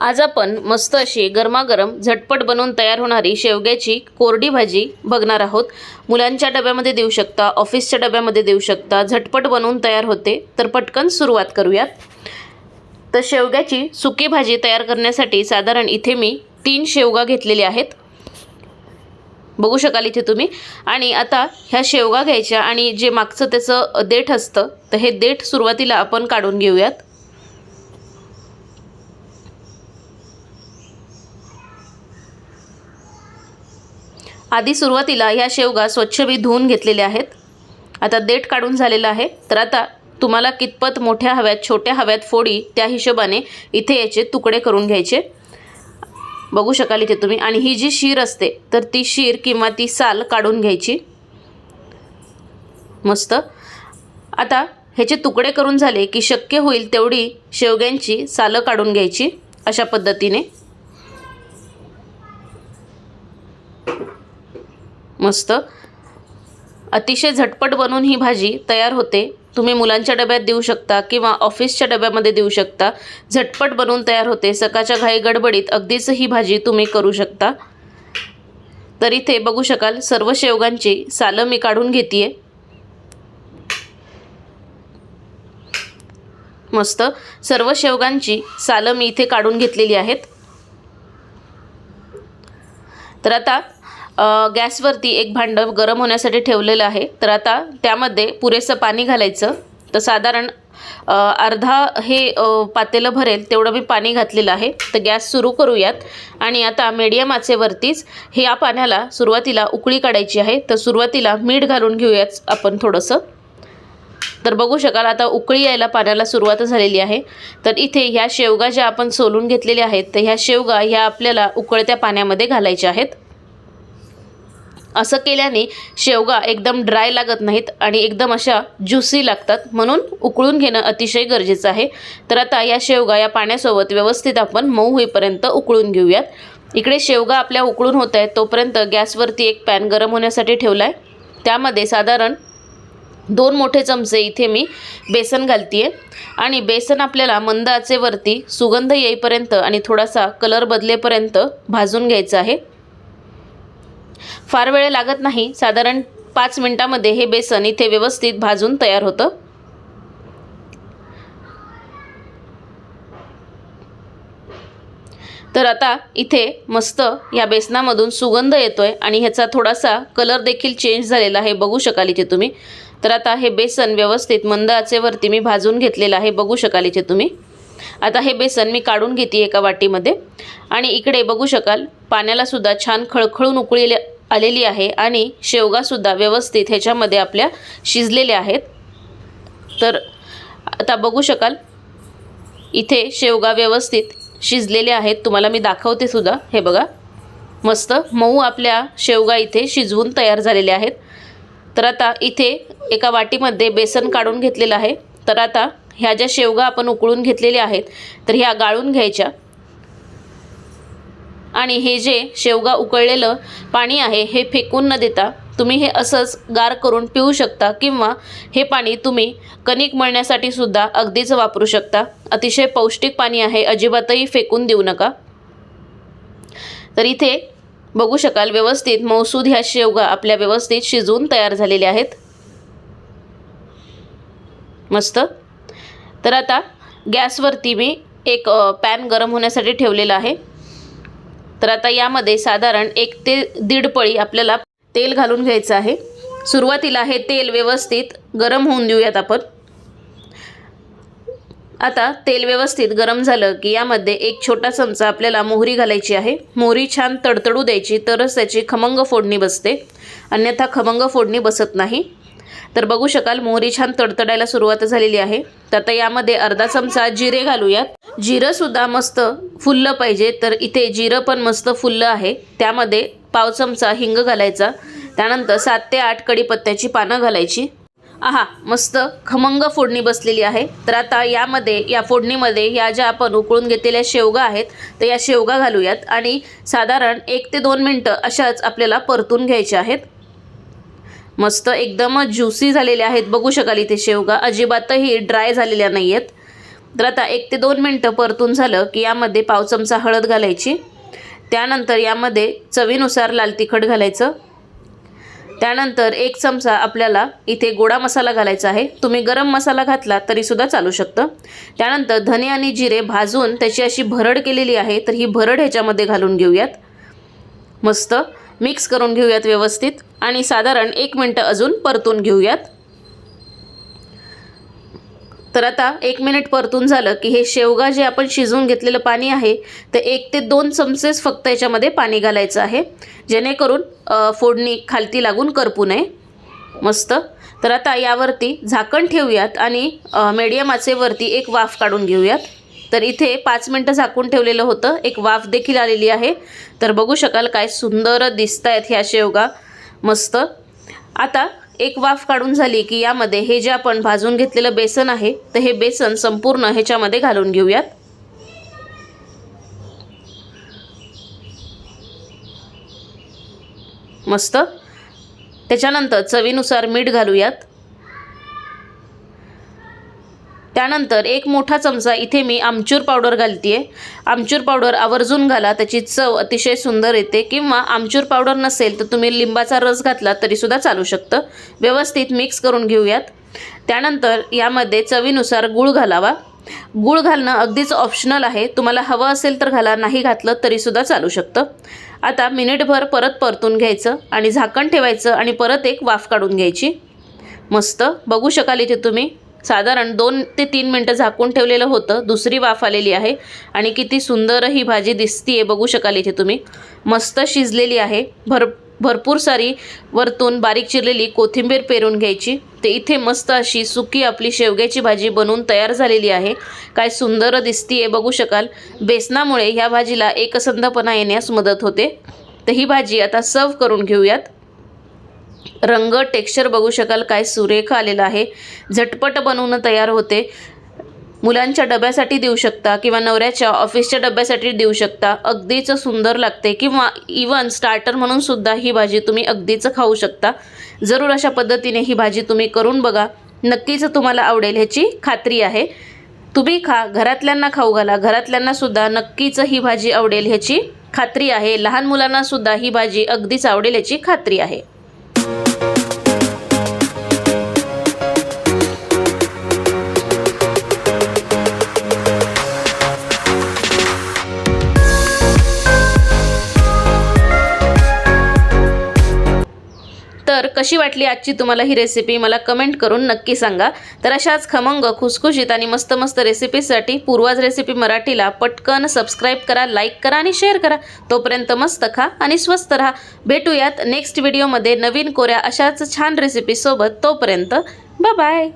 आज आपण मस्त अशी गरमागरम झटपट बनवून तयार होणारी शेवग्याची कोरडी भाजी बघणार आहोत. मुलांच्या डब्यामध्ये देऊ शकता ऑफिसच्या डब्यामध्ये देऊ शकता झटपट बनवून तयार होते तर पटकन सुरुवात करूयात. तर शेवग्याची सुकी भाजी तयार करण्यासाठी साधारण इथे मी तीन शेवगा घेतलेल्या आहेत. बघू शकाल इथे तुम्ही. आणि आता ह्या शेवगा घ्यायच्या आणि जे मागचं त्याचं देठ असतं तर हे देठ सुरुवातीला आपण काढून घेऊयात. आधी सुरुवातीला ह्या शेवगा स्वच्छ मी धुवून घेतलेल्या आहेत. आता देठ काढून झालेलं आहे. तर आता तुम्हाला कितपत मोठ्या हव्यात छोट्या हव्यात फोडी त्या हिशोबाने इथे याचे तुकडे करून घ्यायचे. बघू शकाल इथे तुम्ही. आणि ही जी शीर असते तर ती शीर किंवा ती साल काढून घ्यायची. मस्त. आता ह्याचे तुकडे करून झाले की शक्य होईल तेवढी शेवग्यांची सालं काढून घ्यायची अशा पद्धतीने. मस्त. अतिशय झटपट बनवून ही भाजी तयार होते. तुम्ही मुलांच्या डब्यात देऊ शकता किंवा ऑफिसच्या डब्यामध्ये देऊ शकता. झटपट बनवून तयार होते. सकाळच्या घाई गडबडीत अगदीच ही भाजी तुम्ही करू शकता. तर इथे बघू शकाल सर्व शेवगांची सालं मी काढून घेते मस्त. सर्व शेवगांची सालं मी इथे काढून घेतलेली आहेत. तर आता गॅसवरती एक भांडं गरम होण्यासाठी ठेवलेलं आहे. तर आता त्यामध्ये पुरेसं पाणी घालायचं. तर साधारण अर्धा हे पातेलं भरेल तेवढं मी पाणी घातलेलं आहे. तर गॅस सुरू करूयात. आणि आता मीडियम आचेवरतीच हे या पाण्याला सुरुवातीला उकळी काढायची आहे. तर सुरुवातीला मीठ घालून घेऊयाच आपण थोडंसं. तर बघू शकाल आता उकळी यायला पाण्याला सुरुवात झालेली आहे. तर इथे ह्या शेवगा ज्या आपण सोलून घेतलेल्या आहेत तर ह्या शेवगा ह्या आपल्याला उकळत्या पाण्यामध्ये घालायच्या आहेत. असं केल्याने शेवगा एकदम ड्राय लागत नाहीत आणि एकदम अशा ज्युसी लागतात. म्हणून उकळून घेणं अतिशय गरजेचं आहे. तर आता या शेवगा या पाण्यासोबत व्यवस्थित आपण मऊ होईपर्यंत उकळून घेऊयात. इकडे शेवगा आपल्या उकळून होत आहेत तोपर्यंत गॅसवरती एक पॅन गरम होण्यासाठी ठेवला आहे त्यामध्ये साधारण दोन मोठे चमचे इथे मी बेसन घालते आहे आणि बेसन आपल्याला मंद आचेवरती सुगंध येईपर्यंत आणि थोडासा कलर बदलेपर्यंत भाजून घ्यायचा आहे. फार वेळ लागत नाही. साधारण पाच मिनटामध्ये हे बेसन इथे व्यवस्थित भाजून तयार होतं. तर आता इथे मस्त या बेसनामधून सुगंध येतोय आणि ह्याचा थोडासा कलर देखील चेंज झालेला आहे. बघू शकाल इथे तुम्ही. तर आता हे बेसन व्यवस्थित मंद आचेवरती मी भाजून घेतलेलं आहे. बघू शकाल इथे तुम्ही. आता हे बेसन मी काढून घेते एका वाटीमध्ये. आणि इकडे बघू शकाल पाण्याला सुद्धा छान खळखळून उकळीले आलेली आहे आणि शेवगासुद्धा व्यवस्थित ह्याच्यामध्ये आपल्या शिजलेल्या आहेत. तर आता बघू शकाल. इथे शेवगा व्यवस्थित शिजलेले आहेत. तुम्हाला मी दाखवते सुद्धा. हे बघा. मस्त. मऊ आपल्या शेवगा इथे शिजवून तयार झालेल्या आहेत. तर आता इथे एका वाटीमध्ये बेसन काढून घेतलेलं आहे. तर आता ह्या ज्या शेवगा आपण उकळून घेतलेल्या आहेत तर ह्या गाळून घ्यायच्या. आणि हे जे शेवगा उकळलेलं पाणी आहे हे फेकून न देता तुम्ही हे असंच गार करून पिऊ शकता किंवा हे पाणी तुम्ही कणिक मळण्यासाठी सुद्धा अगदीच वापरू शकता. अतिशय पौष्टिक पाणी आहे अजिबातही फेकून देऊ नका. तर इथे बघू शकाल व्यवस्थित मौसूद ह्या शेवगा आपल्या व्यवस्थित शिजवून तयार झालेल्या आहेत. मस्त. तर आता गॅसवरती मी एक पॅन गरम होण्यासाठी ठेवलेला आहे. तर आता यामध्ये साधारण एक ते दीड पळी आपल्याला तेल घालून घ्यायचं आहे. सुरुवातीला हे तेल व्यवस्थित गरम होऊन देऊयात आपण. आता तेल व्यवस्थित गरम झालं की यामध्ये एक छोटा चमचा आपल्याला मोहरी घालायची आहे. मोहरी छान तडतडू द्यायची तरच त्याची खमंग फोडणी बसते. अन्यथा खमंग फोडणी बसत नाही. तर बघू शकाल मोहरी छान तडतडायला सुरुवात झालेली आहे. तर आता यामध्ये अर्धा चमचा जिरे घालूयात. जिरंसुद्धा मस्त फुललं पाहिजे तर इथे जिरं पण मस्त फुललं आहे. त्यामध्ये पाव चमचा हिंग घालायचा. त्यानंतर सात ते आठ कडीपत्त्याची पानं घालायची. आहा मस्त खमंग फोडणी बसलेली आहे. तर आता यामध्ये या फोडणीमध्ये या ज्या आपण उकळून घेतलेल्या शेवगा आहेत तर या शेवगा घालूयात. आणि साधारण एक ते दोन मिनटं अशाच आपल्याला परतून घ्यायच्या आहेत. मस्त एकदम ज्युसी झालेले आहेत. बघू शकाल इथे शेवगा. अजिबातही ड्राय झालेल्या नाही आहेत तर आता एक ते दोन मिनटं परतून झालं की यामध्ये पाव चमचा हळद घालायची. त्यानंतर यामध्ये चवीनुसार लाल तिखट घालायचं. त्यानंतर एक चमचा आपल्याला इथे गोडा मसाला घालायचा आहे. तुम्ही गरम मसाला घातला तरीसुद्धा चालू शकतं. त्यानंतर धने आणि जिरे भाजून त्याची अशी भरड केलेली आहे तर ही भरड ह्याच्यामध्ये घालून घेऊयात. मस्त. मिक्स करून घेऊयात व्यवस्थित. आणि साधारण एक मिनटं अजून परतून घेऊयात. तर आता एक मिनिट परतून झालं की हे शेवगा जे आपण शिजवून घेतलेलं पाणी आहे ते एक ते दोन चमचेच फक्त याच्यामध्ये पाणी घालायचं आहे. जेणेकरून फोडणी खालती लागून करपू नये. मस्त. तर आता यावरती झाकण ठेवूयात आणि मीडियम आचेवरती एक वाफ काढून घेऊयात. तर इथे पाच मिनटं झाकून ठेवलेलं होतं. एक वाफ देखील आलेली आहे. तर बघू शकाल काय सुंदर दिसत आहेत ह्या शेवगा. मस्त. आता एक वाफ काढून झाली की यामध्ये हे जे आपण भाजून घेतलेलं बेसन आहे तर हे बेसन संपूर्ण ह्याच्यामध्ये घालून घेऊयात. मस्त. त्याच्यानंतर चवीनुसार मीठ घालूयात. त्यानंतर एक मोठा चमचा इथे मी आमचूर पावडर घालते आहे आमचूर पावडर आवर्जून घाला त्याची चव अतिशय सुंदर येते. किंवा आमचूर पावडर नसेल तर तुम्ही लिंबाचा रस घातला तरीसुद्धा चालू शकतं. व्यवस्थित मिक्स करून घेऊयात. त्यानंतर यामध्ये चवीनुसार गूळ घालावा. गूळ घालणं अगदीच ऑप्शनल आहे. तुम्हाला हवं असेल तर घाला नाही घातलं तरीसुद्धा चालू शकतं. आता मिनिटभर परत परतून घ्यायचं आणि झाकण ठेवायचं आणि परत एक वाफ काढून घ्यायची. मस्त. बघू शकाल इथे तुम्ही. साधारण दोन ते तीन मिनटं झाकून ठेवलेलं होतं. दुसरी वाफ आलेली आहे. आणि किती सुंदर ही भाजी दिसतीये. बघू शकाल इथे तुम्ही. मस्त शिजलेली आहे. भर भरपूर सारी वरतून बारीक चिरलेली कोथिंबीर पेरून घ्यायची. ते इथे मस्त अशी सुकी आपली शेवग्याची भाजी बनवून तयार झालेली आहे. काय सुंदर दिसतीये. बघू शकाल. बेसनामुळे ह्या भाजीला एकसंधपणा येण्यास मदत होते. तर ही भाजी आता सर्व करून घेऊयात. रंग टेक्स्चर बघू शकाल काय सुरेख आलेला आहे. झटपट बनवून तयार होते. मुलांच्या डब्यासाठी देऊ शकता किंवा नवऱ्याच्या ऑफिसच्या डब्यासाठी देऊ शकता. अगदीच सुंदर लागते. किंवा इवन स्टार्टर म्हणून सुद्धा ही भाजी तुम्ही अगदीच खाऊ शकता. जरूर अशा पद्धतीने ही भाजी तुम्ही करून बघा. नक्कीच तुम्हाला आवडेल ह्याची खात्री आहे. तुम्ही खा. घरातल्यांना खाऊ घाला. घरातल्यांना सुद्धा नक्कीच ही भाजी आवडेल ह्याची खात्री आहे. लहान मुलांना सुद्धा ही भाजी अगदीच आवडेल याची खात्री आहे. तर कशी वाटली आजची तुम्हाला ही रेसिपी मला कमेंट करून नक्की सांगा. तर अशाच खमंग खुसखुशीत आणि मस्त मस्त रेसिपीसाठी पूर्वाज रेसिपी मराठीला पटकन सबस्क्राईब करा लाईक करा आणि शेअर करा. तोपर्यंत मस्त खा आणि स्वस्त राहा. भेटूयात नेक्स्ट व्हिडिओमध्ये नवीन कोऱ्या अशाच छान रेसिपीसोबत तोपर्यंत बाय